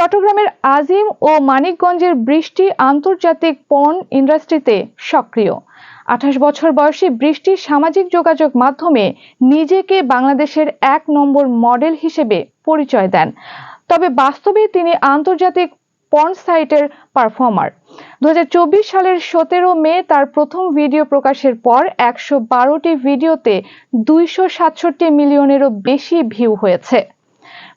চট্টগ্রামের আজিম ও মানিকগঞ্জের বৃষ্টি আন্তর্জাতিক পর্ন ইন্ডাস্ট্রিতে সক্রিয়। আঠাশ বছর বয়সী বৃষ্টি সামাজিক যোগাযোগ মাধ্যমে নিজেকে বাংলাদেশের এক নম্বর মডেল হিসেবে পরিচয় দেন। তবে বাস্তবে তিনি আন্তর্জাতিক পর্ন সাইটের পারফর্মার। দু হাজার চব্বিশ সালের সতেরো মে তার প্রথম ভিডিও প্রকাশের পর একশো বারোটি ভিডিওতে দুইশো সাতষট্টি মিলিয়নেরও বেশি ভিউ হয়েছে।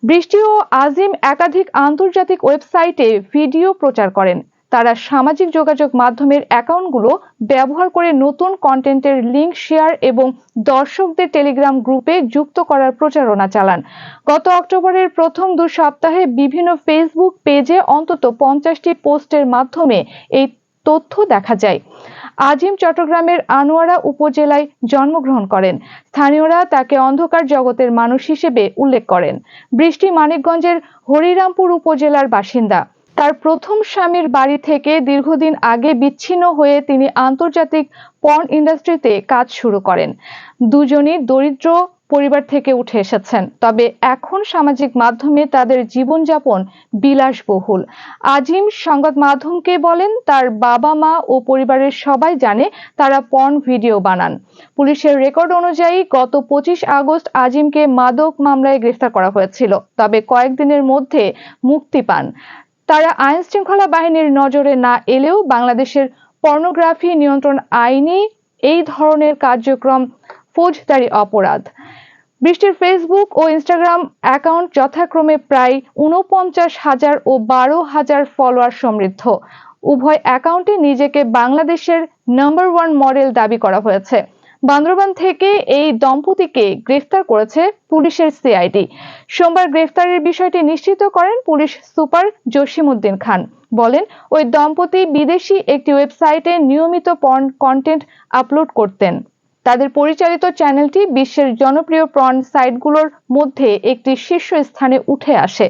বৃষ্টি ও আজিম একাধিক আন্তর্জাতিক ওয়েবসাইটে ভিডিও প্রচার করেন। তারা সামাজিক যোগাযোগ মাধ্যমের অ্যাকাউন্টগুলো ব্যবহার করে নতুন কন্টেন্টের লিংক শেয়ার এবং দর্শকদের টেলিগ্রাম গ্রুপে যুক্ত করার প্রচারণা চালান। গত অক্টোবরের প্রথম দু সপ্তাহে বিভিন্ন ফেসবুক পেজে অন্তত পঞ্চাশটি পোস্টের মাধ্যমে এই তথ্য দেখা যায়। আজিম চট্টগ্রামের আনোয়ারা উপজেলায় জন্মগ্রহণ করেন। স্থানীয়রা তাকে অন্ধকার জগতের মানুষ হিসেবে উল্লেখ করেন। বৃষ্টি মানিকগঞ্জের হরিরামপুর উপজেলার বাসিন্দা। তার প্রথম স্বামীর বাড়ি থেকে দীর্ঘদিন আগে বিচ্ছিন্ন হয়ে তিনি আন্তর্জাতিক পর্ন ইন্ডাস্ট্রিতে কাজ শুরু করেন। দুজনই দরিদ্র পরিবার থেকে উঠে এসেছেন। তবে এখন সামাজিক মাধ্যমে তাদের জীবনযাপন বিলাসবহুল। আজিম সংবাদ মাধ্যমকে বলেন, তার বাবা মা ও পরিবারের সবাই জানে তারা পর্ন ভিডিও বানান। পুলিশের রেকর্ড অনুযায়ী, গত পঁচিশ আগস্ট আজিমকে মাদক মামলায় গ্রেফতার করা হয়েছিল। তবে কয়েকদিনের মধ্যে মুক্তি পান। তারা আইন শৃঙ্খলা বাহিনীর নজরে না এলেও বাংলাদেশের পর্নোগ্রাফি নিয়ন্ত্রণ আইনে এই ধরনের কার্যক্রম ফৌজদারি অপরাধ। বৃষ্টির ফেসবুক ও ইনস্টাগ্রাম অ্যাকাউন্ট যথাক্রমে প্রায় উনপঞ্চাশ হাজার ও বারো হাজার ফলোয়ার সমৃদ্ধ। উভয় অ্যাকাউন্টে নিজেকে বাংলাদেশের নাম্বার ওয়ান মডেল দাবি করা হয়েছে। বান্দরবান থেকে এই দম্পতিকে গ্রেফতার করেছে পুলিশের সিআইডি সোমবার গ্রেফতারের বিষয়টি নিশ্চিত করেন পুলিশ সুপার জসিমউদ্দিন খান। বলেন, ওই দম্পতি বিদেশি একটি ওয়েবসাইটে নিয়মিত পর্ন কন্টেন্ট আপলোড করতেন। তাদের পরিচালিত চ্যানেলটি বিশ্বের জনপ্রিয় প্রন সাইটগুলোর মধ্যে একটি শীর্ষস্থানে উঠে আসে।